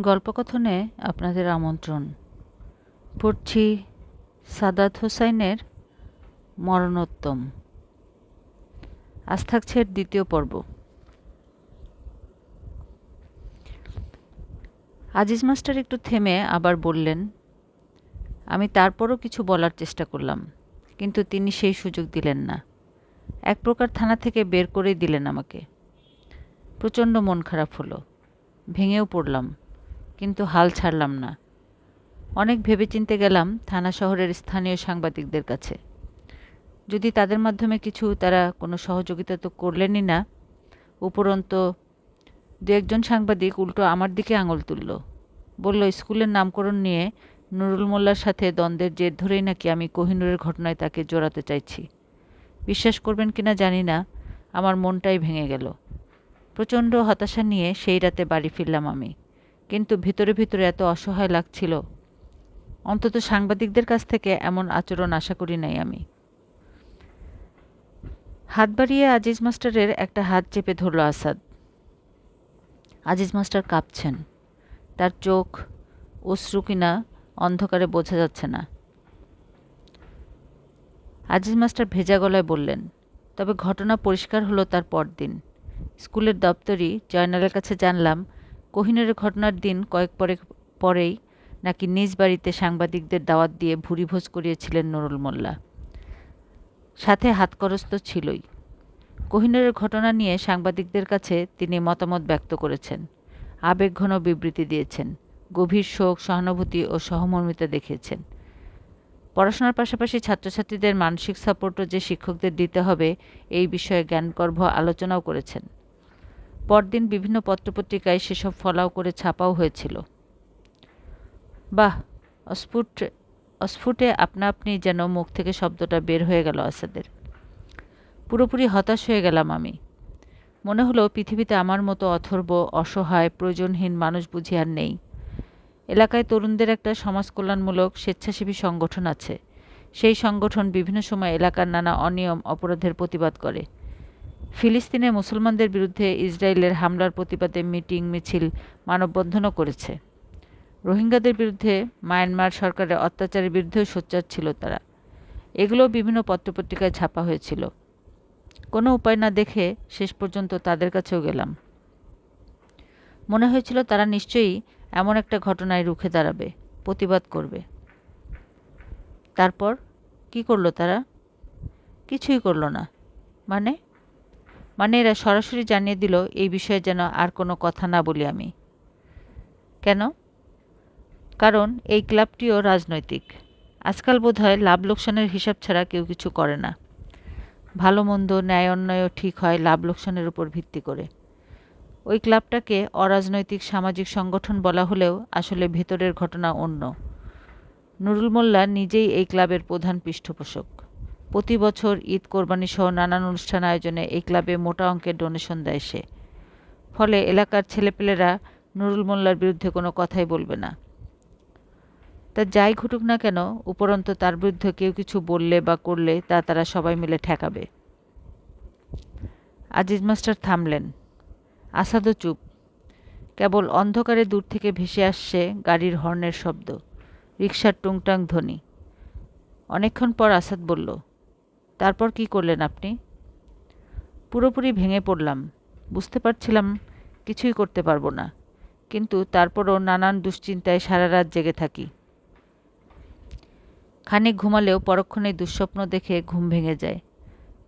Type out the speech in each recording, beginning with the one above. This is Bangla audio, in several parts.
গল্পকথনে আপনাদের আমন্ত্রণ। পড়ছি সাদাত হোসাইনের মরণোত্তম। আজ দ্বিতীয় পর্ব। আজিজ মাস্টার একটু থেমে আবার বললেন, আমি তারপরও কিছু বলার চেষ্টা করলাম, কিন্তু তিনি সেই সুযোগ দিলেন না। এক প্রকার থানা থেকে বের করেই দিলেন আমাকে। প্রচণ্ড মন খারাপ হলো। ভেঙেও পড়লাম। কিন্তু হাল ছাড়লাম না। অনেক ভেবেচিন্তে গেলাম থানা শহরের স্থানীয় সাংবাদিকদের কাছে। যদি তাদের মাধ্যমে কিছু তারা কোনো সহযোগিতা তো করলেনই না, উপরন্ত দু একজন সাংবাদিক উল্টো আমার দিকে আঙুল তুলল। বলল, স্কুলের নামকরণ নিয়ে নুরুল মোল্লার সাথে দ্বন্দ্বের জের ধরেই নাকি আমি কোহিনুরের ঘটনায় তাকে জড়াতে চাইছি। বিশ্বাস করবেন কিনা জানি না, আমার মনটাই ভেঙে গেল। প্রচণ্ড হতাশা নিয়ে সেই রাতে বাড়ি ফিরলাম আমি। কিন্তু ভিতরে ভিতরে এত অসহায় লাগছিল। অন্তত সাংবাদিকদের কাছ থেকে এমন আচরণ আশা করি নাই আমি। হাত বাড়িয়ে আজিজ মাস্টারের একটা হাত চেপে ধরল আসাদ। আজিজ মাস্টার কাঁপছেন। তার চোখ অশ্রু কিনা অন্ধকারে বোঝা যাচ্ছে না। আজিজ মাস্টার ভেজা গলায় বললেন, তবে ঘটনা পরিষ্কার হলো তার পরদিন। স্কুলের দপ্তরি জয়নালের কাছে জানলাম কোহিনুরের ঘটনার দিন কয়েক পরে পরেই নাকি নিজ বাড়িতে সাংবাদিকদের দাওয়াত দিয়ে ভুরিভোজ করিয়েছিলেন নুরুল মোল্লা। সাথে হাতকরস তো ছিলই। কোহিনুরের ঘটনা নিয়ে সাংবাদিকদের কাছে তিনি মতামত ব্যক্ত করেছেন। আবেগঘন বিবৃতি দিয়েছেন। গভীর শোক, সহানুভূতি ও সহমর্মিতা দেখিয়েছেন। পড়াশোনার পাশাপাশি ছাত্রছাত্রীদের মানসিক সাপোর্টও যে শিক্ষকদের দিতে হবে, এই বিষয়ে জ্ঞানগর্ভ আলোচনাও করেছেন। পরদিন বিভিন্ন পত্রপত্রিকায় সেসব ফলাও করে ছাপাও হয়েছিল। বাহ, অস্ফুট, অস্ফুটে আপনা আপনি যেন মুখ থেকে শব্দটা বের হয়ে গেল আসাদের। পুরোপুরি হতাশ হয়ে গেলাম আমি। মনে হলো পৃথিবীতে আমার মতো অথর্ব, অসহায়, প্রয়োজনহীন মানুষ বুঝি আর নেই। এলাকায় তরুণদের একটা সমাজ কল্যাণমূলক স্বেচ্ছাসেবী সংগঠন আছে। সেই সংগঠন বিভিন্ন সময় এলাকার নানা অনিয়ম, অপরাধের প্রতিবাদ করে। ফিলিস্তিনে মুসলমানদের বিরুদ্ধে ইসরায়েলের হামলার প্রতিবাদে মিটিং মিছিল মানববন্ধনও করেছে। রোহিঙ্গাদের বিরুদ্ধে মায়ানমার সরকারের অত্যাচারের বিরুদ্ধেও সোচ্চার ছিল তারা। এগুলো বিভিন্ন পত্রপত্রিকায় ছাপা হয়েছিল। কোনো উপায় না দেখে শেষ পর্যন্ত তাদের কাছেও গেলাম। মনে হয়েছিল তারা নিশ্চয়ই এমন একটা ঘটনায় রুখে দাঁড়াবে, প্রতিবাদ করবে। তারপর কি করল তারা? কিছুই করল না। মানে মানে এরা সরাসরি জানিয়ে দিল, এই বিষয়ে যেন আর কোনো কথা না বলি আমি। কেন? কারণ এই ক্লাবটিও রাজনৈতিক। আজকাল বোধহয় লাভ লোকসানের হিসাব ছাড়া কেউ কিছু করে না। ভালো মন্দ ন্যায় অন্যায়ও ঠিক হয় লাভ লোকসানের উপর ভিত্তি করে। ওই ক্লাবটাকে অরাজনৈতিক সামাজিক সংগঠন বলা হলেও আসলে ভেতরের ঘটনা অন্য। নুরুল মোল্লা নিজেই এই ক্লাবের প্রধান পৃষ্ঠপোষক। প্রতি বছর ঈদ কোরবানি সহ নানান অনুষ্ঠান আয়োজনে এই ক্লাবে মোটা অঙ্কের ডোনেশন দেয় সে। ফলে এলাকার ছেলেপেলেরা নুরুল মোল্লার বিরুদ্ধে কোনো কথাই বলবে না। তা যাই ঘটুক না কেন, উপরন্ত তার বিরুদ্ধে কেউ কিছু বললে বা করলে তা তারা সবাই মিলে ঠেকাবে। আজিজ মাস্টার থামলেন। আসাদও চুপ। কেবল অন্ধকারে দূর থেকে ভেসে আসছে গাড়ির হর্নের শব্দ। রিক্সার টুংটাং ধ্বনি। অনেকক্ষণ পর আসাদ বলল তারপর কি করলেন আপনি? পুরোপুরি ভেঙে পড়লাম। বুঝতে পারছিলাম কিছুই করতে পারব না। কিন্তু তারপরও নানান দুশ্চিন্তায় সারা রাত জেগে থাকি। খানিক ঘুমালেও পরক্ষণেই দুঃস্বপ্ন দেখে ঘুম ভেঙে যায়।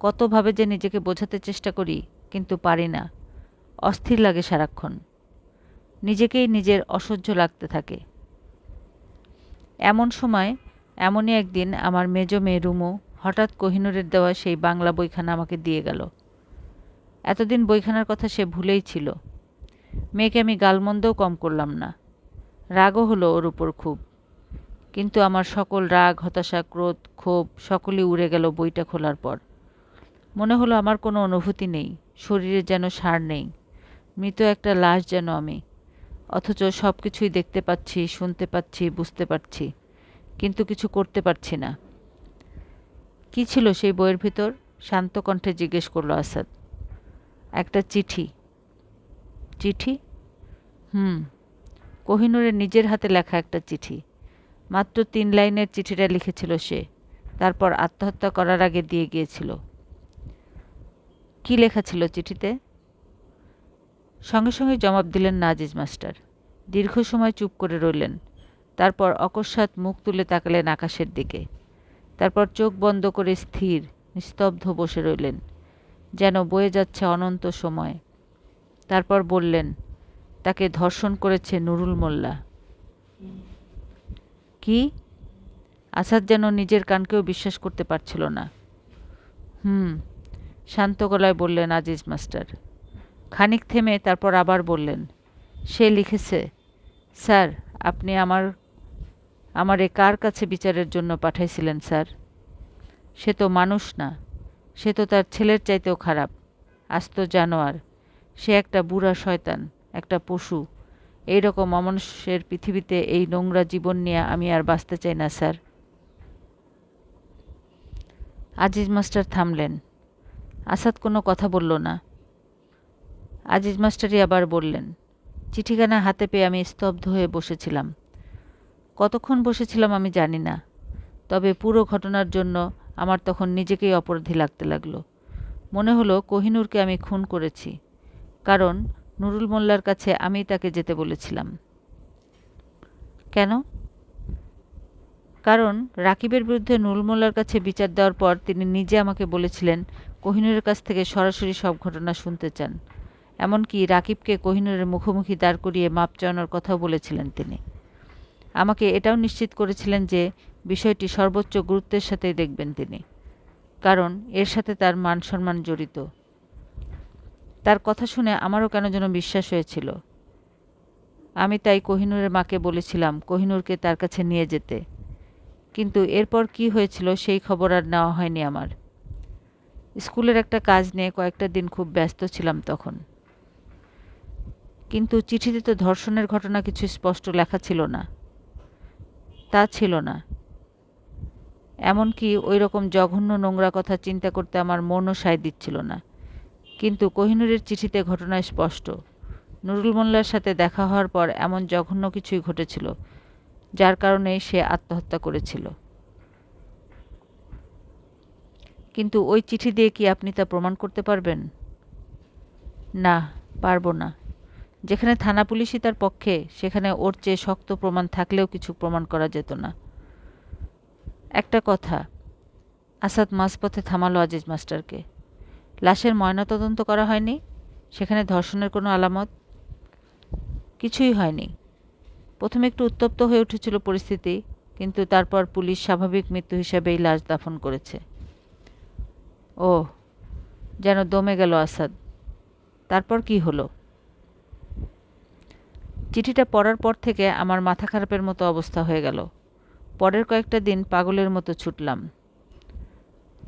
কতভাবে যে নিজেকে বোঝাতে চেষ্টা করি, কিন্তু পারি না। অস্থির লাগে সারাক্ষণ। নিজেকেই নিজের অসহ্য লাগতে থাকে। এমন সময়, এমনই একদিন আমার মেজ মেয়ে রুমু হঠাৎ কোহিনুরের দেওয়া সেই বাংলা বইখানা আমাকে দিয়ে গেল। এতদিন বইখানার কথা সে ভুলেই ছিল। মেয়েকে আমি গালমন্দও কম করলাম না। রাগও হলো ওর উপর খুব। কিন্তু আমার সকল রাগ, হতাশা, ক্রোধ, ক্ষোভ সকলই উড়ে গেল বইটা খোলার পর। মনে হলো আমার কোনো অনুভূতি নেই, শরীরে যেন সার নেই। মৃত একটা লাশ যেন আমি। অথচ সব কিছুই দেখতে পাচ্ছি, শুনতে পাচ্ছি, বুঝতে পারছি। কিন্তু কিছু করতে পারছি না। কি ছিল সেই বইয়ের ভিতর? শান্ত কণ্ঠে জিজ্ঞেস করল আসাদ। একটা চিঠি। চিঠি? হুম। কোহিনুরের নিজের হাতে লেখা একটা চিঠি। মাত্র তিন লাইনের চিঠিটা লিখেছিল সে। তারপর আত্মহত্যা করার আগে দিয়ে গিয়েছিল। কি লেখা ছিল চিঠিতে? সঙ্গে সঙ্গে জবাব দিলেন নাজিজ মাস্টার। দীর্ঘ সময় চুপ করে রইলেন। তারপর অকস্মাৎ মুখ তুলে তাকালেন আকাশের দিকে। তারপর চোখ বন্ধ করে স্থির, নিস্তব্ধ বসে রইলেন। যেন বয়ে যাচ্ছে অনন্ত সময়। তারপর বললেন, তাকে ধর্ষণ করেছে নুরুল মোল্লা। কি? আসাদ যেন নিজের কানকেও বিশ্বাস করতে পারছিল না। হুম, শান্ত গলায় বললেন আজিজ মাস্টার। খানিক থেমে তারপর আবার বললেন, সে লিখেছে। স্যার, আপনি আমার আমারে কার কাছে বিচারের জন্য পাঠাইছিলেন, স্যার? সে তো মানুষ না, সে তো তার ছেলের চাইতেও খারাপ, আস্ত জানোয়ার। সে একটা বুড়া শয়তান, একটা পশু। এই রকম অমানুষের পৃথিবীতে এই নোংরা জীবন নিয়ে আমি আর বাঁচতে চাই না, স্যার। আজিজ মাস্টার থামলেন। আসাদ কোনো কথা বলল না। আজিজ মাস্টারই আবার বললেন, চিঠিখানা হাতে পেয়ে আমি স্তব্ধ হয়ে বসেছিলাম। কতক্ষণ বসেছিলাম আমি জানি না। তবে পুরো ঘটনার জন্য আমার তখন নিজেকেই অপরাধী লাগতে লাগল। মনে হলো কোহিনুরকে আমি খুন করেছি। কারণ নুরুল মোল্লার কাছে আমি তাকে যেতে বলেছিলাম। কেন? কারণ রাকিবের বিরুদ্ধে নুরুল মোল্লার কাছে বিচার দেওয়ার পর তিনি নিজে আমাকে বলেছিলেন, কোহিনুরের কাছ থেকে সরাসরি সব ঘটনা শুনতে চান। এমনকি রাকিবকে কোহিনুরের মুখোমুখি দাঁড় করিয়ে মাপ চাওয়ানোর কথাও বলেছিলেন তিনি। আমাকে এটাও নিশ্চিত করেছিলেন যে বিষয়টি সর্বোচ্চ গুরুত্বের সাথেই দেখবেন তিনি। কারণ এর সাথে তার মান সম্মান জড়িত। তার কথা শুনে আমারও কেন যেন বিশ্বাস হয়েছিল। আমি তাই কোহিনুরের মাকে বলেছিলাম, কোহিনুরকে তার কাছে নিয়ে যেতে। কিন্তু এরপর কি হয়েছিল সেই খবর আর নেওয়া হয়নি আমার। স্কুলের একটা কাজ নিয়ে কয়েকটা দিন খুব ব্যস্ত ছিলাম তখন। কিন্তু চিঠিতে তো ধর্ষণের ঘটনা কিছু স্পষ্ট লেখা ছিল না। তা ছিল না। এমনকি ওই রকম জঘন্য নোংরা কথা চিন্তা করতে আমার মনও সায় দিচ্ছিল না। কিন্তু কোহিনুরের চিঠিতে ঘটনা স্পষ্ট, নুরুল মোল্লার সাথে দেখা হওয়ার পর এমন জঘন্য কিছুই ঘটেছিল, যার কারণে সে আত্মহত্যা করেছিল। কিন্তু ওই চিঠি দিয়ে কি আপনি তা প্রমাণ করতে পারবেন? না, পারব না। যেখানে থানা পুলিশই তার পক্ষে, সেখানে ওর চেয়ে শক্ত প্রমাণ থাকলেও কিছু প্রমাণ করা যেত না। একটা কথা, আসাদ মাঝপথে থামালো আজিজ মাস্টারকে। লাশের ময়নাতদন্ত করা হয়নি, সেখানে ধর্ষণের কোনো আলামত কিছুই হয়নি। প্রথমে একটু উত্তপ্ত হয়ে উঠেছিল পরিস্থিতি, কিন্তু তারপর পুলিশ স্বাভাবিক মৃত্যু হিসাবেই লাশ দাফন করেছে। ও যেন দমে গেল আসাদ। তারপর কি হলো? চিঠিটা পড়ার পর থেকে আমার মাথা খারাপের মতো অবস্থা হয়ে গেল। পরের কয়েকটা দিন পাগলের মতো ছুটলাম।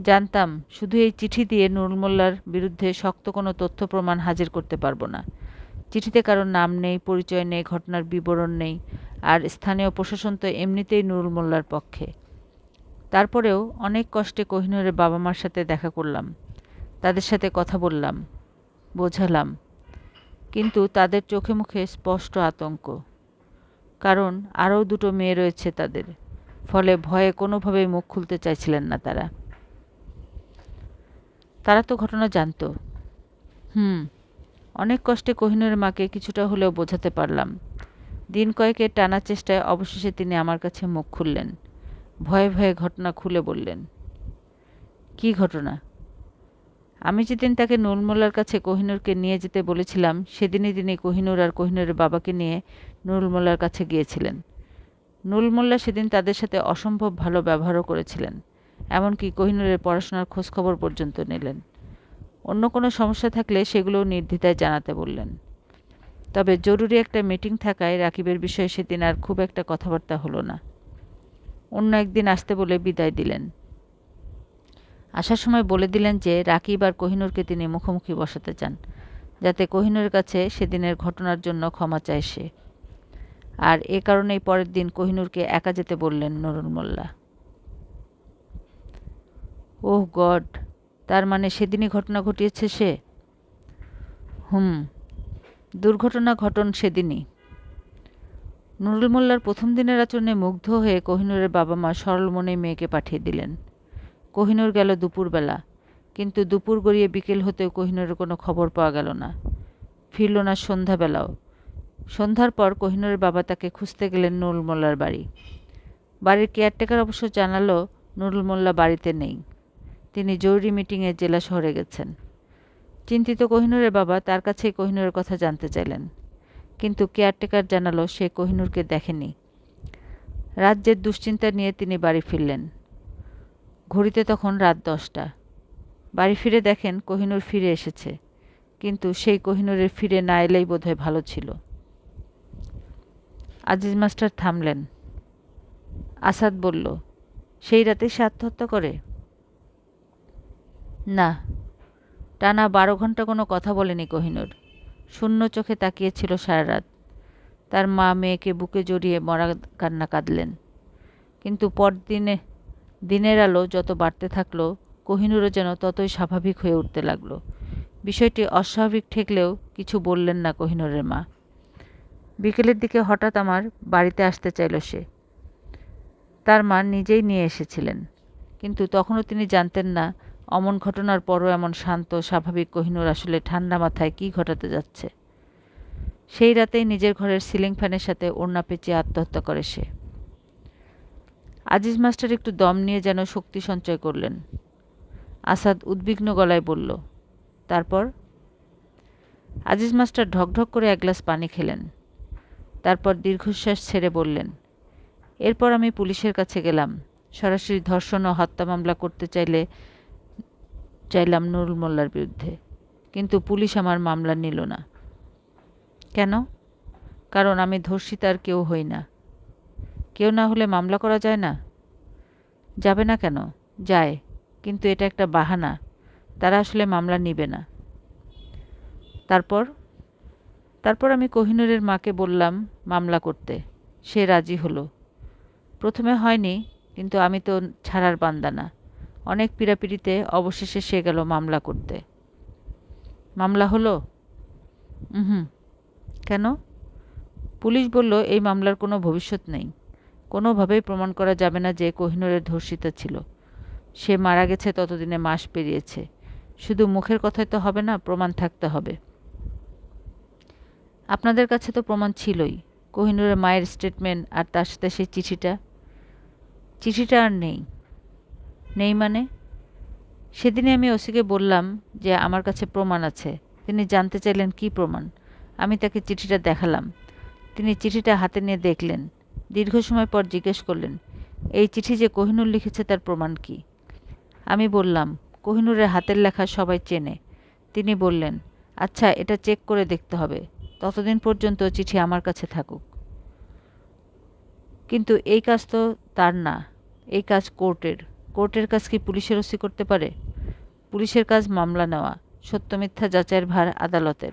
জানতাম, শুধু এই চিঠি দিয়ে নুরুল মোল্লার বিরুদ্ধে শক্ত কোনো তথ্য প্রমাণ হাজির করতে পারব না। চিঠিতে কারোর নাম নেই, পরিচয় নেই, ঘটনার বিবরণ নেই, আর স্থানীয় প্রশাসন তো এমনিতেই নুরুল মোল্লার পক্ষে। তারপরেও অনেক কষ্টে কোহিনুরের বাবা মার সাথে দেখা করলাম। তাদের সাথে কথা বললাম, বোঝালাম। কিন্তু তাদের চোখে মুখে স্পষ্ট আতঙ্ক। কারণ আরও দুটো মেয়ে রয়েছে তাদের, ফলে ভয়ে কোনোভাবেই মুখ খুলতে চাইছিলেন না তারা। তারা তো ঘটনা জানতো। হুম, অনেক কষ্টে কোহিনুরের মাকে কিছুটা হলেও বোঝাতে পারলাম। দিন কয়েকের টানা চেষ্টায় অবশেষে তিনি আমার কাছে মুখ খুললেন। ভয়ে ভয়ে ঘটনা খুলে বললেন, কি ঘটনা? আমি যেদিন তাকে নুরমোল্লার কাছে কোহিনুরকে নিয়ে যেতে বলেছিলাম, সেদিনই তিনি কোহিনুর আর কোহিনুরের বাবাকে নিয়ে নুরুলমোল্লার কাছে গিয়েছিলেন। নুরুলমোল্লা সেদিন তাদের সাথে অসম্ভব ভালো ব্যবহারও করেছিলেন, এমনকি কোহিনুরের পড়াশোনার খোঁজখবর পর্যন্ত নিলেন। অন্য কোনো সমস্যা থাকলে সেগুলোও নির্দ্বিধায় জানাতে বললেন। তবে জরুরি একটা মিটিং থাকায় রাকিবের বিষয়ে সেদিন আর খুব একটা কথাবার্তা হলো না। অন্য একদিন আসতে বলে বিদায় দিলেন। আসার সময় বলে দিলেন যে রাকিব আর কোহিনুরকে তিনি মুখোমুখি বসাতে চান, যাতে কোহিনুরের কাছে সেদিনের ঘটনার জন্য ক্ষমা চায় সে। আর এ কারণেই পরের দিন কোহিনুরকে একা যেতে বললেন নুরুল মোল্লা। ওহ গড, তার মানে সেদিনই ঘটনা ঘটিয়েছে সে? হুম, দুর্ঘটনা ঘটন সেদিনই। নুরুল মোল্লার প্রথম দিনের আচরণে মুগ্ধ হয়ে কোহিনুরের বাবা মা সরল মনে মেয়েকে পাঠিয়ে দিলেন। কোহিনুর গেল দুপুরবেলা, কিন্তু দুপুর গড়িয়ে বিকেল হতেও কোহিনুরের কোনো খবর পাওয়া গেল না। ফিরল না সন্ধ্যাবেলাও। সন্ধ্যার পর কোহিনুরের বাবা তাকে খুঁজতে গেলেন নুরুল মোল্লার বাড়ি। বাড়ির কেয়ারটেকার অবশ্য জানালো নুরুল মোল্লা বাড়িতে নেই। তিনি জরুরি মিটিংয়ে জেলা শহরে গেছেন। চিন্তিত কোহিনুরের বাবা তার কাছেই কোহিনুরের কথা জানতে চাইলেন। কিন্তু কেয়ারটেকার জানালো, সে কোহিনুরকে দেখেনি। রাজ্যের দুশ্চিন্তা নিয়ে তিনি বাড়ি ফিরলেন। ঘড়িতে তখন রাত দশটা। বাড়ি ফিরে দেখেন কোহিনুর ফিরে এসেছে। কিন্তু সেই কোহিনুরের ফিরে না এলেই বোধহয় ভালো ছিল। আজিজ মাস্টার থামলেন। আসাদ বলল, সেই রাতে সে আত্মহত্যা করে? না। টানা বারো ঘণ্টা কোনো কথা বলেনি কোহিনুর। শূন্য চোখে তাকিয়েছিল সারা রাত। তার মা মেয়েকে বুকে জড়িয়ে মরা কান্না কাঁদলেন। কিন্তু পরদিনে দিনের আলো যত বাড়তে থাকল, কোহিনুরও যেন ততই স্বাভাবিক হয়ে উঠতে লাগল। বিষয়টি অস্বাভাবিক ঠেকলেও কিছু বললেন না কোহিনুরের মা। বিকেলের দিকে হঠাৎ আমার বাড়িতে আসতে চাইল সে। তার মা নিজেই নিয়ে এসেছিলেন, কিন্তু তখনও তিনি জানতেন না অমন ঘটনার পরও এমন শান্ত, স্বাভাবিক কোহিনুর আসলে ঠান্ডা মাথায় কী ঘটাতে যাচ্ছে। সেই রাতেই নিজের ঘরের সিলিং ফ্যানের সাথে ওড়না পেঁচিয়ে আত্মহত্যা করে সে। আজিজ মাস্টার একটু দম নিয়ে যেন শক্তি সঞ্চয় করলেন। আসাদ উদ্বিগ্ন গলায় বলল, তারপর? আজিজ মাস্টার ঢকঢক করে এক গ্লাস পানি খেলেন। তারপর দীর্ঘশ্বাস ছেড়ে বললেন, এরপর আমি পুলিশের কাছে গেলাম। সরাসরি ধর্ষণ ও হত্যা মামলা করতে চাইলে, চাইলাম নুরুল মোল্লার বিরুদ্ধে। কিন্তু পুলিশ আমার মামলা নিল না। কেন? কারণ আমি ধর্ষিতার কেউ হই না। কেউ না হলে মামলা করা যায় না? যাবে না কেন? যায়, কিন্তু এটা একটা বাহানা। তারা আসলে মামলা নিবে না। তারপর? তারপর আমি কোহিনুরের মাকে বললাম মামলা করতে। সে রাজি হলো। প্রথমে হয়নি, কিন্তু আমি তো ছাড়ার বান্দা না। অনেক পীড়াপিড়িতে অবশেষে সে গেল মামলা করতে। মামলা হলো? হুম কেন? পুলিশ বলল, এই মামলার কোনো ভবিষ্যৎ নেই। কোনোভাবেই প্রমাণ করা যাবে না যে কোহিনুরের ধর্ষিতা ছিল। সে মারা গেছে ততদিনে মাস পেরিয়েছে। শুধু মুখের কথাই তো হবে না, প্রমাণ থাকতে হবে। আপনাদের কাছে তো প্রমাণ ছিলই, কোহিনুরের মায়ের স্টেটমেন্ট আর তার সাথে সেই চিঠিটা। চিঠিটা আর নেই। নেই মানে? সেদিনে আমি ওসিকে বললাম যে আমার কাছে প্রমাণ আছে। তিনি জানতে চাইলেন কি প্রমাণ? আমি তাকে চিঠিটা দেখালাম। তিনি চিঠিটা হাতে নিয়ে দেখলেন। দীর্ঘ সময় পর জিজ্ঞেস করলেন, এই চিঠি যে কোহিনুর লিখেছে তার প্রমাণ কি? আমি বললাম, কোহিনুরের হাতের লেখা সবাই চেনে। তিনি বললেন আচ্ছা এটা চেক করে দেখতে হবে। ততদিন পর্যন্ত চিঠি আমার কাছে থাকুক। কিন্তু এই কাজ তো তার না। এই কাজ কোর্টের। কোর্টের কাজ কি পুলিশের ওসি করতে পারে? পুলিশের কাজ মামলা নেওয়া। সত্য মিথ্যা যাচাইয়ের ভার আদালতের।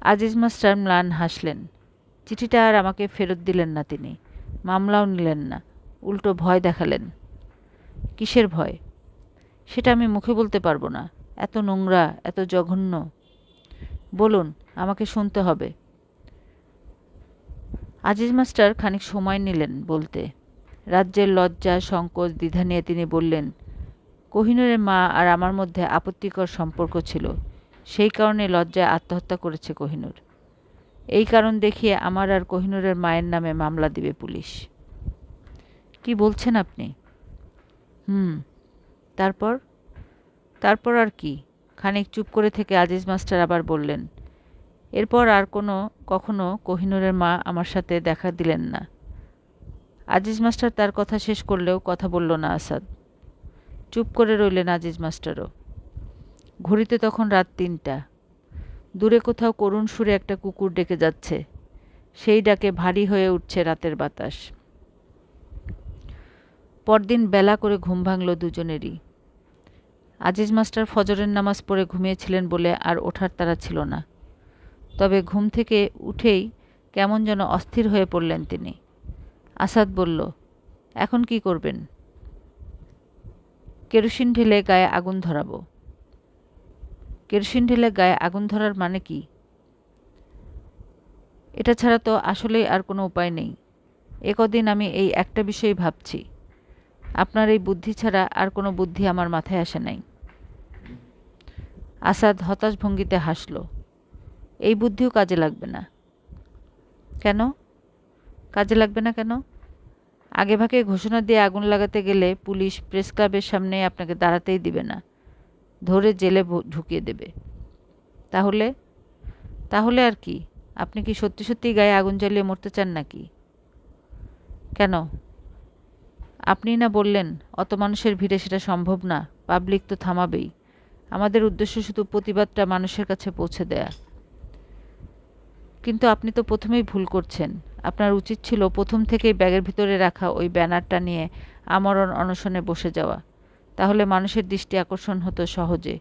আজিজ মাস্টার ম্লান হাসলেন চিঠিটা আর আমাকে ফেরত দিলেন না তিনি, মামলাও নিলেন না, উল্টো ভয় দেখালেন। কিসের ভয়? সেটা আমি মুখে বলতে পারব না। এত নোংরা, এত জঘন্য। বলুন, আমাকে শুনতে হবে। আজিজ মাস্টার খানিক সময় নিলেন বলতে। রাজ্যের লজ্জা, সংকোচ, দ্বিধা নিয়ে তিনি বললেন, কোহিনুরের মা আর আমার মধ্যে আপত্তিকর সম্পর্ক ছিল। সেই কারণে লজ্জায় আত্মহত্যা করেছে কোহিনুর। এই কারণ দেখিয়ে আমার আর কোহিনুরের মায়ের নামে মামলা দিবে পুলিশ। কি বলছেন আপনি? হুম, তারপর? তারপর আর কি? খানিক চুপ করে থেকে আজিজ মাস্টার আবার বললেন, এরপর আর কোনো, কখনো কোহিনুরের মা আমার সাথে দেখা দিলেন না। আজিজ মাস্টার তার কথা শেষ করলেও কথা বলল না আসাদ। চুপ করে রইলেন আজিজ মাস্টারও। ঘড়িতে তখন রাত তিনটা। দূরে কোথাও করুণ সুরে একটা কুকুর ডেকে যাচ্ছে। সেই ডাকে ভারী হয়ে উঠছে রাতের বাতাস। পরদিন বেলা করে ঘুম ভাঙল দুজনেরই। আজিজ মাস্টার ফজরের নামাজ পড়ে ঘুমিয়েছিলেন বলে আর ওঠার তারা ছিল না। তবে ঘুম থেকে উঠেই কেমন যেন অস্থির হয়ে পড়লেন তিনি। আসাদ বলল, এখন কি করবেন? কেরোসিন ঢেলে গায়ে আগুন ধরাবো। কেরোসিন ঢেলে গায়ে আগুন ধরার মানে কি? এটা ছাড়া তো আসলেই আর কোনো উপায় নেই। একদিন আমি এই একটা বিষয়ই ভাবছি। আপনার এই বুদ্ধি ছাড়া আর কোনো বুদ্ধি আমার মাথায় আসে নাই। আসাদ হতাশ ভঙ্গিতে হাসল। এই বুদ্ধিও কাজে লাগবে না। কেন? কাজে লাগবে না কেন? আগেভাগে ঘোষণা দিয়ে আগুন লাগাতে গেলে পুলিশ প্রেস ক্লাবের সামনে আপনাকে দাঁড়াতেই দিবে না। ধরে জেলে ঢুকিয়ে দেবে। তাহলে? তাহলে আর কি? আপনি কি সত্যি সত্যি গায়ে আগুন জ্বালিয়ে মরতে চান নাকি? কেন? আপনি না বললেন, অত মানুষের ভিড়ে সেটা সম্ভব না, পাবলিক তো থামাবেই। আমাদের উদ্দেশ্য শুধু প্রতিবাদটা মানুষের কাছে পৌঁছে দেয়া। কিন্তু আপনি তো প্রথমেই ভুল করছেন। আপনার উচিত ছিল প্রথম থেকেই ব্যাগের ভিতরে রাখা ওই ব্যানারটা নিয়ে আমরণ অনশনে বসে যাওয়া। তাহলে মানুষের দৃষ্টি আকর্ষণ হতো সহজে।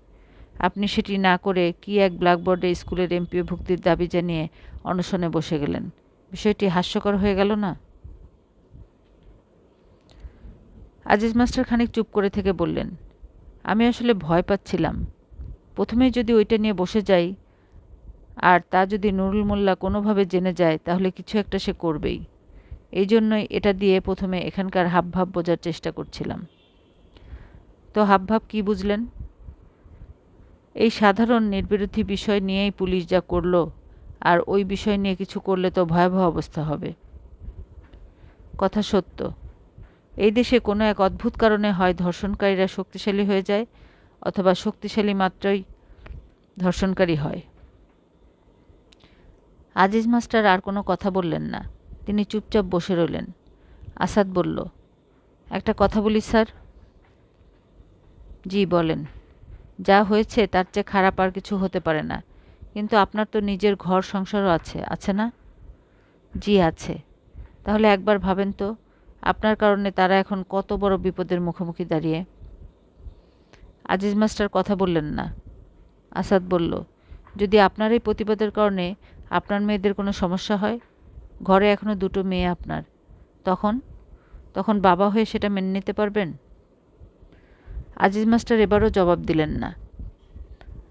আপনি সেটি না করে কি এক ব্ল্যাকবোর্ডে স্কুলের এমপিও ভুক্তির দাবি জানিয়ে অনশনে বসে গেলেন? বিষয়টি হাস্যকর হয়ে গেল না? আজিজ মাস্টার খানিক চুপ করে থেকে বললেন, আমি আসলে ভয় পাচ্ছিলাম। প্রথমে যদি ওইটা নিয়ে বসে যাই, আর তা যদি নুরুল মোল্লা কোনোভাবে জেনে যায়, তাহলে কিছু একটা সে করবেই। এই জন্যই এটা দিয়ে প্রথমে এখানকার হাবভাব বোঝার চেষ্টা করছিলাম। তো হাবভাব কি বুঝলেন? এই সাধারণ নির্বিরোধী বিষয় নিয়েই পুলিশ যা করল, আর ওই বিষয় নিয়ে কিছু করলে তো ভয়াবহ অবস্থা হবে। কথা সত্য। এই দেশে কোনো এক অদ্ভুত কারণে হয় ধর্ষণকারীরা শক্তিশালী হয়ে যায়, অথবা শক্তিশালী মাত্রই ধর্ষণকারী হয়। আজিজ মাস্টার আর কোনো কথা বললেন না। তিনি চুপচাপ বসে রইলেন। আসাদ বলল, একটা কথা বলি, স্যার। জি, বলেন। যা হয়েছে তার চেয়ে খারাপ আর কিছু হতে পারে না। কিন্তু আপনার তো নিজের ঘর সংসারও আছে আছে না? জি, আছে। তাহলে একবার ভাবেন তো, আপনার কারণে তারা এখন কত বড় বিপদের মুখোমুখি দাঁড়িয়ে। আজিজ মাস্টার কথা বললেন না। আসাদ বলল, যদি আপনার এই প্রতিবাদের কারণে আপনার মেয়েদের কোনো সমস্যা হয়? ঘরে এখনও দুটো মেয়ে আপনার। তখন? তখন বাবা হয়ে সেটা মেনে নিতে পারবেন? আজিজ মাস্টার এবারও জবাব দিলেন না।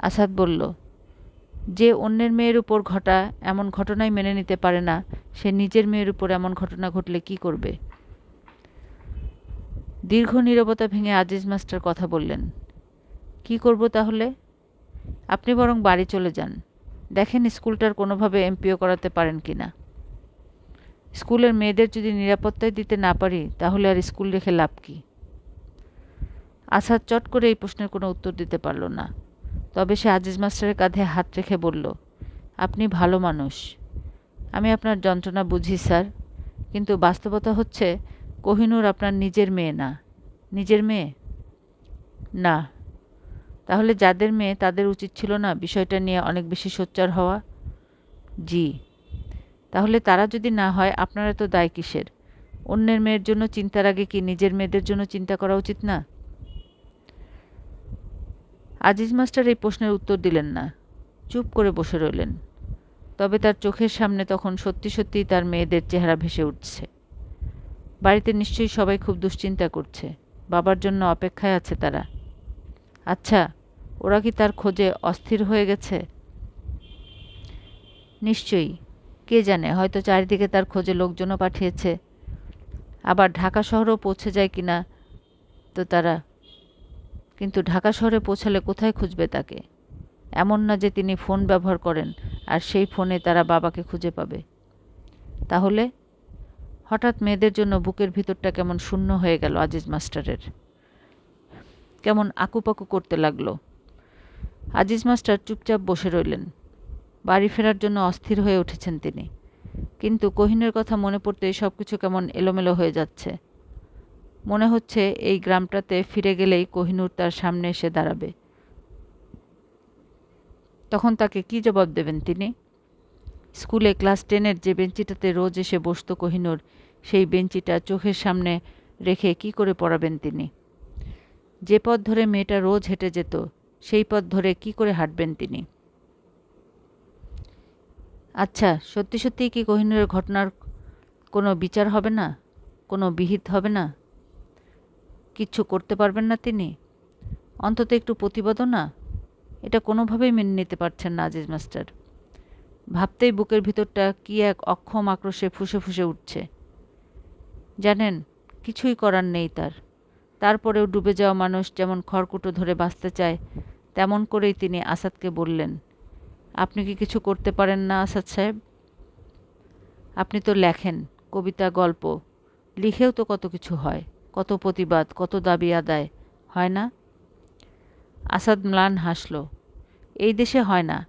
আসাদ বলল, যে অন্যের মেয়ের উপর ঘটা এমন ঘটনাই মেনে নিতে পারে না, সে নিজের মেয়ের উপর এমন ঘটনা ঘটলে কি করবে? দীর্ঘ নীরবতা ভেঙে আজিজ মাস্টার কথা বললেন, কি করব তাহলে? আপনি বরং বাড়ি চলে যান। দেখেন স্কুলটার কোনোভাবে এমপিও করাতে পারেন কি না। স্কুলের মেয়েদের যদি নিরাপত্তায় দিতে না পারি, তাহলে আর স্কুল রেখে লাভ কি? আসাদ চট করে এই প্রশ্নের কোনো উত্তর দিতে পারল না। তবে সে আজিজ মাস্টারের কাঁধে হাত রেখে বলল, আপনি ভালো মানুষ। আমি আপনার যন্ত্রণা বুঝি, স্যার। কিন্তু বাস্তবতা হচ্ছে, কোহিনূর আপনার নিজের মেয়ে না। নিজের মেয়ে? না। তাহলে যাদের মেয়ে, তাদের উচিত ছিল না বিষয়টা নিয়ে অনেক বেশি সোচ্চার হওয়া? জি। তাহলে তারা যদি না হয়, আপনারা তো দায় কিসের? অন্যের মেয়ের জন্য চিন্তার আগে কি নিজের মেয়েদের জন্য চিন্তা করা উচিত না? আজিজ মাস্টার এই প্রশ্নের উত্তর দিলেন না। চুপ করে বসে রইলেন। তবে তার চোখের সামনে তখন সত্যি সত্যিই তার মেয়েদের চেহারা ভেসে উঠছে। বাড়িতে নিশ্চয়ই সবাই খুব দুশ্চিন্তা করছে। বাবার জন্য অপেক্ষায় আছে তারা। আচ্ছা ওরা কি তার খোঁজে অস্থির হয়ে গেছে? নিশ্চয়ই। কে জানে, হয়তো চারিদিকে তার খোঁজে লোকজনও পাঠিয়েছে। আবার ঢাকা শহরেও পৌঁছে যায় কিনা? তো তারা কিন্তু ঢাকা শহরে পৌঁছালে কোথায় খুঁজবে তাকে? এমন না যে তিনি ফোন ব্যবহার করেন আর সেই ফোনে তারা বাবাকে খুঁজে পাবে। তাহলে? হঠাৎ মেয়েদের জন্য বুকের ভিতরটা কেমন শূন্য হয়ে গেল আজিজ মাস্টারের। কেমন আকুপাকু করতে লাগল। আজিজ মাস্টার চুপচাপ বসে রইলেন। বাড়ি ফেরার জন্য অস্থির হয়ে উঠেছেন তিনি। কিন্তু কোহিনের কথা মনে পড়তে সব কিছু কেমন এলোমেলো হয়ে যাচ্ছে। মনে হচ্ছে এই গ্রামটাতে ফিরে গেলেই কোহিনূর তার সামনে এসে দাঁড়াবে। তখন তাকে কি জবাব দেবেন তিনি? স্কুলে ক্লাস টেনের যে বেঞ্চিটাতে রোজ এসে বসতো কোহিনূর, সেই বেঞ্চিটা চোখের সামনে রেখে কি করে পড়াবেন তিনি? যে পথ ধরে মেয়েটা রোজ হেঁটে যেত, সেই পথ ধরে কি করে হাঁটবেন তিনি? আচ্ছা সত্যি সত্যি কি কোহিনূরের ঘটনার কোনো বিচার হবে না? কোনো বিহিত হবে না? কিচ্ছু করতে পারবেন না তিনি। অন্তত একটু প্রতিবাদও না এটা কোনোভাবেই মেনে নিতে পারছেন না আজিজ মাস্টার। ভাবতেই বুকের ভিতরটা কি এক অক্ষম আক্রোশে ফুসে ফুসে উঠছে। জানেন, কিছুই করার নেই তার। তারপরেও ডুবে যাওয়া মানুষ যেমন খড়কুটো ধরে বাঁচতে চায়, তেমন করেই তিনি আসাদকে বললেন, আপনি কি কিছু করতে পারেন না আসাদ সাহেব? আপনি তো লেখেন, কবিতা, গল্প, লিখেও তো কত কিছু হয়। কত প্রতিবাদ, কত দাবি আদায়, হয় না? আসাদ ম্লান হাসল, এই দেশে হয় না।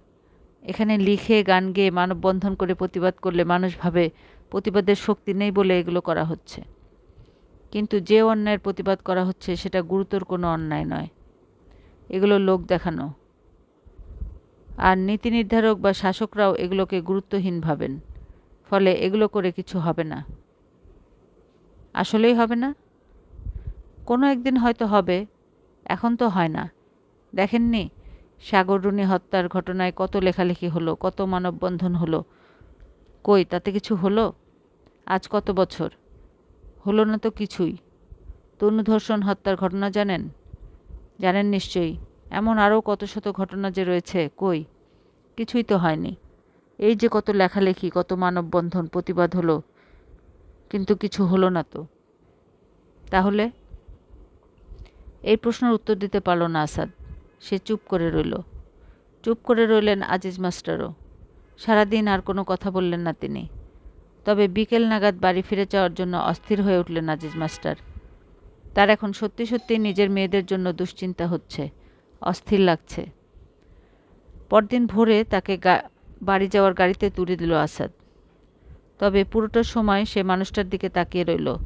এখানে লিখে, গান গেয়ে মানববন্ধন করে প্রতিবাদ করলে মানুষ ভাবে প্রতিবাদের শক্তি নেই বলে এগুলো করা হচ্ছে। কিন্তু যে অন্যায়ের প্রতিবাদ করা হচ্ছে সেটা গুরুতর কোনো অন্যায় নয়। এগুলো লোক দেখানো। আর নীতি নির্ধারক বা শাসকরাও এগুলোকে গুরুত্বহীন ভাবেন। ফলে এগুলো করে কিছু হবে না। আসলেই হবে না? কোনো একদিন হয়তো হবে, এখন তো হয় না। দেখেননি সাগররুনি হত্যার ঘটনায় কত লেখালেখি হলো, কত মানববন্ধন হলো। কই, তাতে কিছু হলো? আজ কত বছর? হলো না তো কিছুই। তনু ধর্ষণ হত্যার ঘটনা জানেন? জানেন নিশ্চয়ই। এমন আরও কত শত ঘটনা যে রয়েছে, কই? কিছুই তো হয়নি। এই যে কত লেখালেখি, কত মানববন্ধন, প্রতিবাদ হলো, কিন্তু কিছু হলো না তো। তাহলে? এই প্রশ্নের উত্তর দিতে পারল না আসাদ। সে চুপ করে রইল। চুপ করে রইলেন আজিজ মাস্টারও। সারাদিন আর কোনো কথা বললেন না তিনি। তবে বিকেল নাগাদ বাড়ি ফিরে যাওয়ার জন্য অস্থির হয়ে উঠলেন আজিজ মাস্টার। তার এখন সত্যি সত্যি নিজের মেয়েদের জন্য দুশ্চিন্তা হচ্ছে, অস্থির লাগছে। পরদিন ভোরে তাকে বাড়ি যাওয়ার গাড়িতে তুলে দিল আসাদ। তবে পুরোটা সময় সে মানুষটার দিকে তাকিয়ে রইল।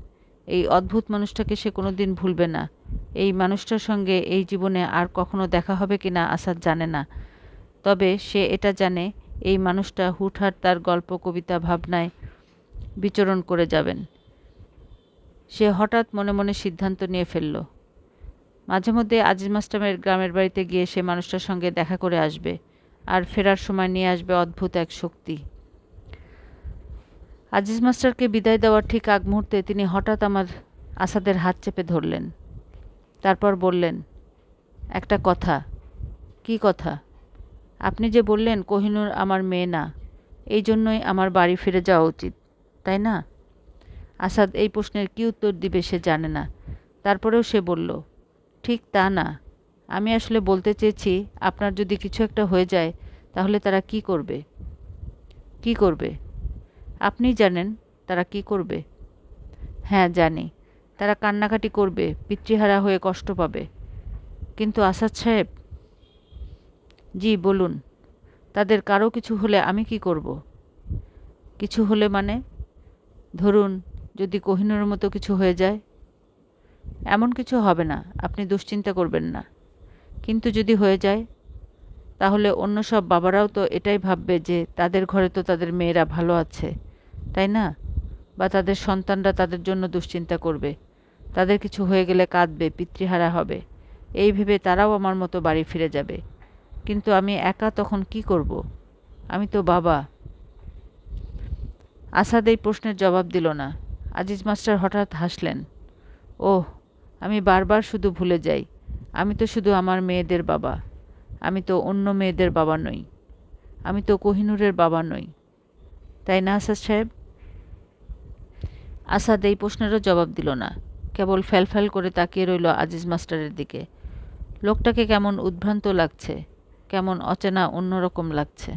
এই অদ্ভুত মানুষটাকে সে কোনো দিন ভুলবে না। এই মানুষটার সঙ্গে এই জীবনে আর কখনো দেখা হবে কি না আসাদ জানে না। তবে সে এটা জানে, এই মানুষটা হুটহাট তার গল্প, কবিতা, ভাবনায় বিচরণ করে যাবেন। সে হঠাৎ মনে মনে সিদ্ধান্ত নিয়ে ফেলল। মাঝে মধ্যে আজিজ মাস্টামের গ্রামের বাড়িতে গিয়ে সে মানুষটার সঙ্গে দেখা করে আসবে আর ফেরার সময় নিয়ে আসবে অদ্ভুত এক শক্তি। আজিজ মাস্টারকে বিদায় দেওয়ার ঠিক আগ মুহূর্তে তিনি হঠাৎ আমার আসাদের হাত চেপে ধরলেন। তারপর বললেন, একটা কথা। কি কথা? আপনি যে বললেন, কোহিনুর আমার মেয়ে না, এই জন্যই আমার বাড়ি ফিরে যাওয়া উচিত, তাই না? আসাদ এই প্রশ্নের কী উত্তর দিবে সে জানে না। তারপরেও সে বলল, ঠিক তা না। আমি আসলে বলতে চেয়েছি, আপনার যদি কিছু একটা হয়ে যায়, তাহলে তারা কি করবে? কি করবে? আপনি জানেন তারা কি করবে? হ্যাঁ জানি। তারা কান্নাকাটি করবে, পিতৃহারা হয়ে কষ্ট পাবে। কিন্তু আসাদ সাহেব, জি, বলুন, তাদের কারও কিছু হলে আমি কি করব? কিছু হলে মানে? ধরুন, যদি কোহিনুর মতো কিছু হয়ে যায়? এমন কিছু হবে না, আপনি দুশ্চিন্তা করবেন না। কিন্তু যদি হয়ে যায়, তাহলে অন্য সব বাবারাও তো এটাই ভাববে যে তাদের ঘরে তো তাদের মেয়েরা ভালো আছে, তাই না? বা তাদের সন্তানরা তাদের জন্য দুশ্চিন্তা করবে। তাদের কিছু হয়ে গেলে কাঁদবে, পিতৃহারা হবে। এই ভেবে তারাও আমার মতো বাড়ি ফিরে যাবে। কিন্তু আমি একা তখন কি করব? আমি তো বাবা। আসাদ এই প্রশ্নের জবাব দিল না। আজিজ মাস্টার হঠাৎ হাসলেন। ওহ, আমি বারবার শুধু ভুলে যাই। আমি তো শুধু আমার মেয়েদের বাবা। আমি তো অন্য মেয়েদের বাবা নই। আমি তো কোহিনুরের বাবা নই। তাই না, আসাদ সাহেব? আসাদ এই প্রশ্নেরও জবাব দিল না। কেবল ফ্যালফ্যাল করে তাকিয়ে রইল আজিজ মাস্টারের দিকে। লোকটাকে কেমন উদ্ভ্রান্ত লাগছে, কেমন অচেনা অন্যরকম লাগছে।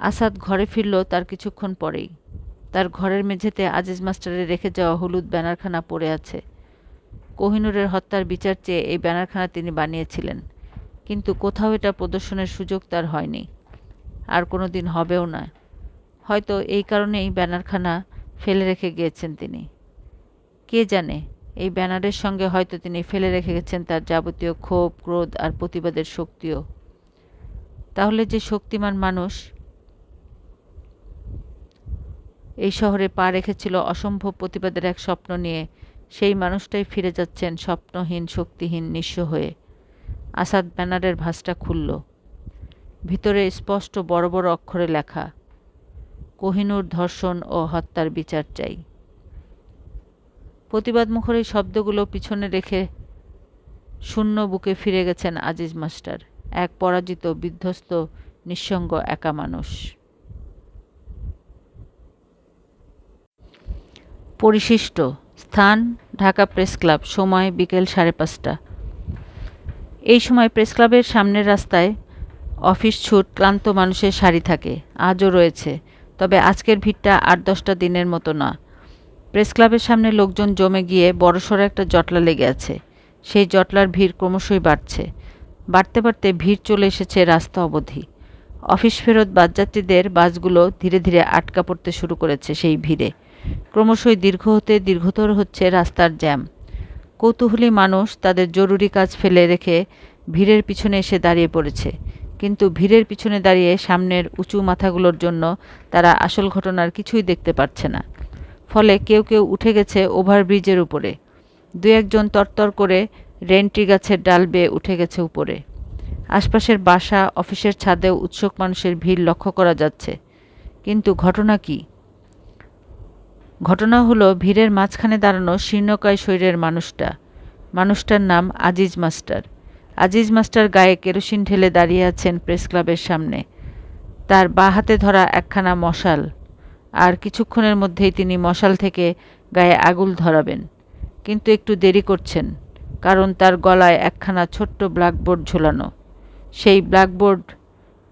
আসাদ ঘরে ফিরল তার কিছুক্ষণ পরেই। তার ঘরের মেঝেতে আজিজ মাস্টারে রেখে যাওয়া হলুদ ব্যানারখানা পড়ে আছে। কোহিনুরের হত্যার বিচার চেয়ে এই ব্যানারখানা তিনি বানিয়েছিলেন। কিন্তু কোথাও এটা প্রদর্শনের সুযোগ তার হয়নি। আর কোনো দিন হবেও না। হয়তো এই কারণেই ব্যানারখানা ফেলে রেখে গিয়েছেন তিনি। কে জানে? এই ব্যানারের সঙ্গে হয়তো তিনি ফেলে রেখে গেছেন তার যাবতীয় ক্ষোভ, ক্রোধ আর প্রতিবাদের শক্তিও। তাহলে যে শক্তিমান মানুষ এই শহরে পা রেখেছিল অসম্ভব প্রতিবাদের এক স্বপ্ন নিয়ে, সেই মানুষটাই ফিরে যাচ্ছেন স্বপ্নহীন, শক্তিহীন, নিঃস্ব হয়ে। আসাদ ব্যানারের ভাঁজটা খুলল। ভিতরে স্পষ্ট বড় বড় অক্ষরে লেখা, কোহিনুর ধর্ষণ ও হত্যার বিচার চাই। প্রতিবাদমুখর এই শব্দগুলো পিছনে রেখে শূন্য বুকে ফিরে গেছেন আজিজ মাস্টার, এক পরাজিত, বিধ্বস্ত, নিঃসঙ্গ, একা মানুষ। পরিশিষ্ট স্থান, ঢাকা প্রেস ক্লাব, সময় বিকেল সাড়ে পাঁচটা। এই সময় প্রেস ক্লাবের সামনের রাস্তায় অফিস ছুট, ক্লান্ত মানুষের সারি থাকে, আজও রয়েছে, তবে আজকের ভিড়টা আট দশটা দিনের মতো না। প্রেস ক্লাবের সামনে লোকজন জমে গিয়ে বড়সড় একটা জটলা লেগে আছে। সেই জটলার ভিড় ক্রমশই বাড়ছে। বাড়তে বাড়তে ভিড় চলে এসেছে রাস্তা অবধি। অফিস ফেরত বাসযাত্রীদের বাসগুলো ধীরে ধীরে আটকা পড়তে শুরু করেছে সেই ভিড়ে। ক্রমশই দীর্ঘ হতে দীর্ঘতর হচ্ছে রাস্তার জ্যাম। কৌতূহলী মানুষ তাদের জরুরি কাজ ফেলে রেখে ভিড়ের পিছনে এসে দাঁড়িয়ে পড়েছে। কিন্তু ভিড়ের পিছনে দাঁড়িয়ে সামনের উঁচু মাথাগুলোর জন্য তারা আসল ঘটনার কিছুই দেখতে পাচ্ছে না। ফলে কেউ কেউ উঠে গেছে ওভারব্রিজের উপরে। দু একজন তরতর করে রেন্টি গাছের ডাল বেয়ে উঠে গেছে উপরে। আশপাশের বাসা, অফিসের ছাদেও উৎসুক মানুষের ভিড় লক্ষ্য করা যাচ্ছে। কিন্তু ঘটনা কি? ঘটনা হলো ভিড়ের মাঝখানে দাঁড়ানো শীর্ণকায় শরীরের মানুষটা। মানুষটার নাম আজিজ মাস্টার। আজিজ মাস্টার গায়ে কেরোসিন ঢেলে দাঁড়িয়ে আছেন প্রেস ক্লাবের সামনে। তার বাঁ হাতে ধরা একখানা মশাল। আর কিছুক্ষণের মধ্যেই তিনি মশাল থেকে গায়ে আগুল ধরাবেন। কিন্তু একটু দেরি করছেন, কারণ তার গলায় একখানা ছোট্ট ব্ল্যাকবোর্ড ঝোলানো। সেই ব্ল্যাকবোর্ড,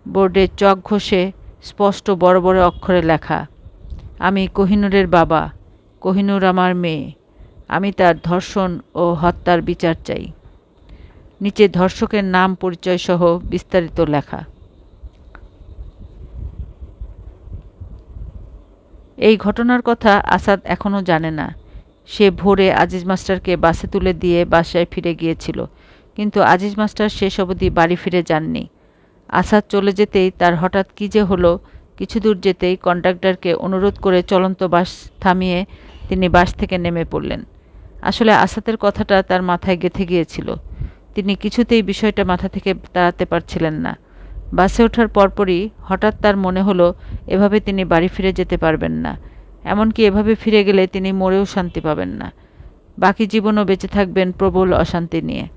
বোর্ডে চক ঘষে স্পষ্ট বড় বড় অক্ষরে লেখা, আমি কোহিনুরের বাবা, কোহিনুর আমার মেয়ে, আমি তার ধর্ষণ ও হত্যার বিচার চাই। নিচে ধর্ষকের নাম পরিচয় সহ বিস্তারিত লেখা। এই ঘটনার কথা আসাদ এখনও জানে না। সে ভোরে আজিজ মাস্টারকে বাসে তুলে দিয়ে বাসায় ফিরে গিয়েছিল, কিন্তু আজিজ মাস্টার শেষ অবধি বাড়ি ফিরে যাননি। আসাদ চলে যেতেই তার হঠাৎ কী যে হলো, কিছু দূর যেতেই কন্ডাক্টরকে অনুরোধ করে চলন্ত বাস থামিয়ে তিনি বাস থেকে নেমে পড়লেন। আসলে আসাদের কথাটা তার মাথায় গেঁথে গিয়েছিল। তিনি কিছুতেই বিষয়টা মাথা থেকে তাড়াতে পারছিলেন না। বাসে ওঠার পরপরই হঠাৎ তার মনে হলো, এভাবে তিনি বাড়ি ফিরে যেতে পারবেন না। এমনকি এভাবে ফিরে গেলে তিনি মরেও শান্তি পাবেন না। বাকি জীবনও বেঁচে থাকবেন প্রবল অশান্তি নিয়ে।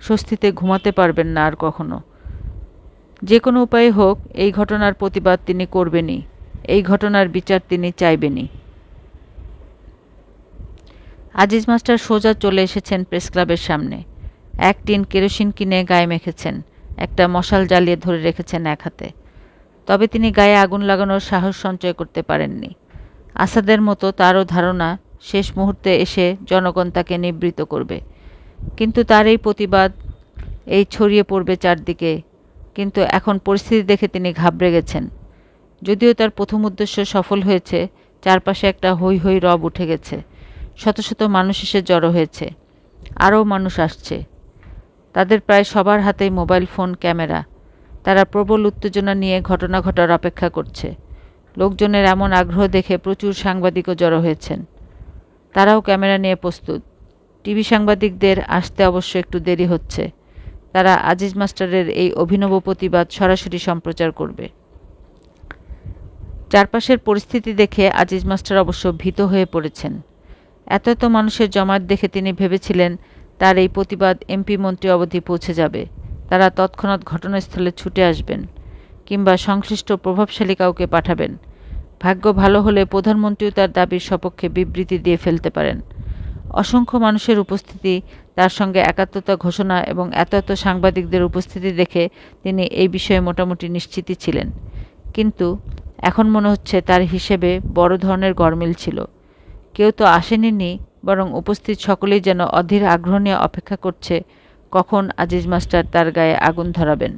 স্বস্তিতে ঘুমাতে পারবেন না আর কখনো। যে কোনো উপায়ে হোক, এই ঘটনার প্রতিবাদ তিনি করবেনই। এই ঘটনার বিচার তিনি চাইবেনই। আজিজ মাস্টার সোজা চলে এসেছেন প্রেস ক্লাবের সামনে। এক টিন কেরোসিন কিনে গায়ে মেখেছেন। একটা মশাল জ্বালিয়ে ধরে রেখেছেন এক হাতে। তবে তিনি গায়ে আগুন লাগানোর সাহস সঞ্চয় করতে পারেননি। আসাদের মতো তারও ধারণা শেষ মুহূর্তে এসে জনগণ তাকে নিবৃত করবে। কিন্তু তার এই প্রতিবাদ এই ছড়িয়ে পড়বে চারদিকে। কিন্তু এখন পরিস্থিতি দেখে তিনি ঘাবড়ে গেছেন। যদিও তার প্রথম উদ্দেশ্য সফল হয়েছে, চারপাশে একটা হৈ হৈ রব উঠে গেছে। শত শত মানুষ এসে জড়ো হয়েছে। আরও মানুষ আসছে। তাদের প্রায় সবার হাতেই মোবাইল ফোন, ক্যামেরা। তারা প্রবল উত্তেজনা নিয়ে ঘটনা ঘটার অপেক্ষা করছে। লোকজনের এমন আগ্রহ দেখে প্রচুর সাংবাদিকও জড়ো হয়েছেন। তারাও ক্যামেরা নিয়ে প্রস্তুত। টিভি সাংবাদিকদের আসতে অবশ্য একটু দেরি হচ্ছে। তারা আজিজ মাস্টারের এই অভিনব প্রতিবাদ সরাসরি সম্প্রচার করবে। চারপাশের পরিস্থিতি দেখে আজিজ মাস্টার অবশ্য ভীত হয়ে পড়েছেন। এত এত মানুষের জমায়েত দেখে তিনি ভেবেছিলেন তার এই প্রতিবাদ এমপি মন্ত্রী অবধি পৌঁছে যাবে। তারা তৎক্ষণাৎ ঘটনাস্থলে ছুটে আসবেন কিংবা সংশ্লিষ্ট প্রভাবশালী কাউকে পাঠাবেন। ভাগ্য ভালো হলে প্রধানমন্ত্রীও তার দাবির সপক্ষে বিবৃতি দিয়ে ফেলতে পারেন। অসংখ্য মানুষের উপস্থিতি, তার সঙ্গে একাত্মতা ঘোষণা এবং এত এত সাংবাদিকদের উপস্থিতি দেখে তিনি এই বিষয়ে মোটামুটি নিশ্চিতই ছিলেন। কিন্তু এখন মনে হচ্ছে তার হিসেবে বড় ধরনের গরমিল ছিল। কেউ তো আসেনি বরং উপস্থিত সকলেই যেন অধীর আগ্রহ নিয়ে অপেক্ষা করছে, কখন আজিজ মাস্টার তার গায়ে আগুন ধরাবেন।